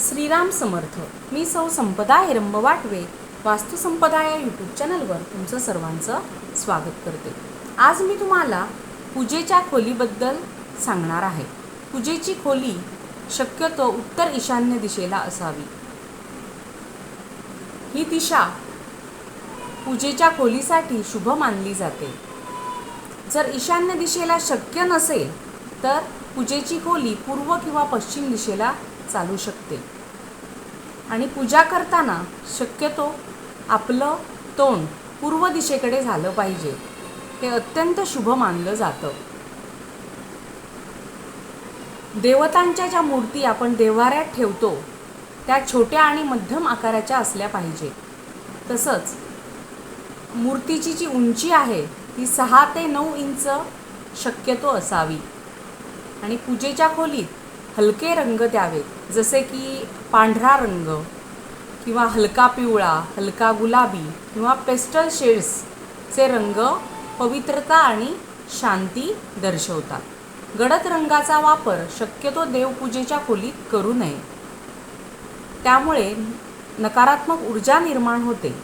श्रीराम समर्थ. मी सौ संपदा हिरंब वाटवे. वास्तुसंपदा या यूट्यूब चॅनलवर तुमचं सर्वांचं स्वागत करते. आज मी तुम्हाला पूजेच्या खोलीबद्दल सांगणार आहे. पूजेची खोली शक्यतो उत्तर ईशान्य दिशेला असावी. ही दिशा पूजेच्या खोलीसाठी शुभ मानली जाते. जर ईशान्य दिशेला शक्य नसेल तर पूजेची खोली पूर्व किंवा पश्चिम दिशेला चालू शकते. आणि पूजा करताना शक्यतो आपलं तोंड पूर्व दिशेकडे झालं पाहिजे. हे अत्यंत शुभ मानलं जातं. देवतांच्या ज्या मूर्ती आपण देव्हाऱ्यात ठेवतो त्या छोट्या आणि मध्यम आकाराच्या असल्या पाहिजे. तसंच मूर्तीची जी उंची आहे ती सहा ते नऊ इंच शक्यतो असावी. आणि पूजेच्या खोलीत हलके रंग द्यावेत. जसे की पांढरा रंग किंवा हलका पिवळा हलका गुलाबी किंवा पेस्टल शेड्सचे रंग पवित्रता आणि शांती दर्शवतात. गडद रंगाचा वापर शक्यतो देवपूजेच्या खोलीत करू नये. त्यामुळे नकारात्मक ऊर्जा निर्माण होते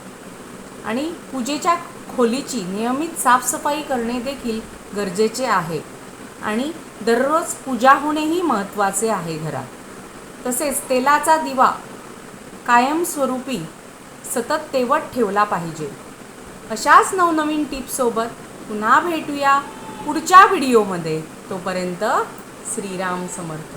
आणि पूजेच्या खोलीची नियमित साफसफाई करणे देखील गरजेचे आहे आणि दररोज पूजा होणेही महत्त्वाचे आहे घरात. तसेच तेलाचा दिवा कायमस्वरूपी सतत तेवत ठेवला पाहिजे. अशाच नवनवीन टिप्ससोबत पुन्हा भेटूया पुढच्या व्हिडिओमध्ये. तोपर्यंत श्रीराम समर्थ.